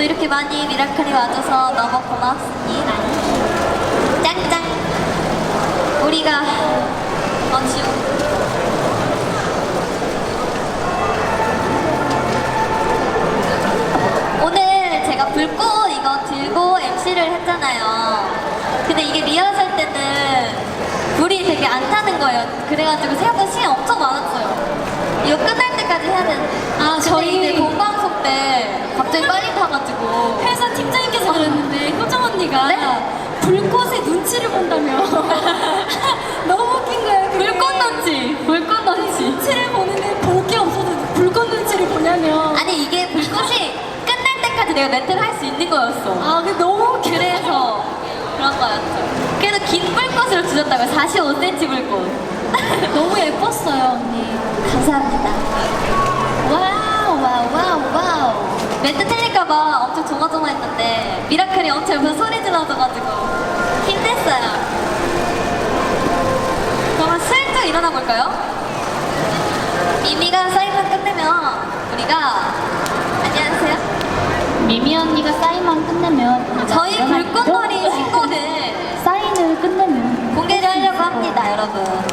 이렇게 많이 미라클이 와줘서 너무 고맙습니다. 짱짱. 우리가 어 지금 오늘 제가 불꽃 이거 들고 MC를 했잖아요. 근데 이게 리허설 때는 불이 되게 안 타는 거예요. 그래가지고 생각보다 시간 엄청 많았어요. 이거 끝날 때까지 해야 되는데. 아, 근데 저희- 이제 본방송 때 갑자기 빨리 타가지고. 회사 팀장님께서 그랬는데 효정 언니가 네? 불꽃의 눈치를 본다며 너무 웃긴 거예요 그게. 불꽃 눈치! 불꽃 눈치! 눈치를 보는데 볼 게 없어도 불꽃 눈치를 보냐며 아니 이게 불꽃이 끝날 때까지 내가 멘트를 할 수 있는 거였어. 아 그게 너무 그래서 그런 거였죠. 그래도 긴 불꽃으로 주셨다고요. 45cm 불꽃. 너무 예뻤어요 언니 감사합니다. 와우 와우 와우 와우 멘트 틀릴까봐 엄청 조마조마 했는데 미라클이 엄청 옆에서 소리 질러줘가지고 힘냈어요. 그러면 슬쩍 일어나 볼까요? 미미가 사인만 끝내면 우리가 안녕하세요. 미미 언니가 사인만 끝내면 저희 불꽃놀이? 신곡을 사인을 끝내면 공개를 하려고 합니다, 여러분.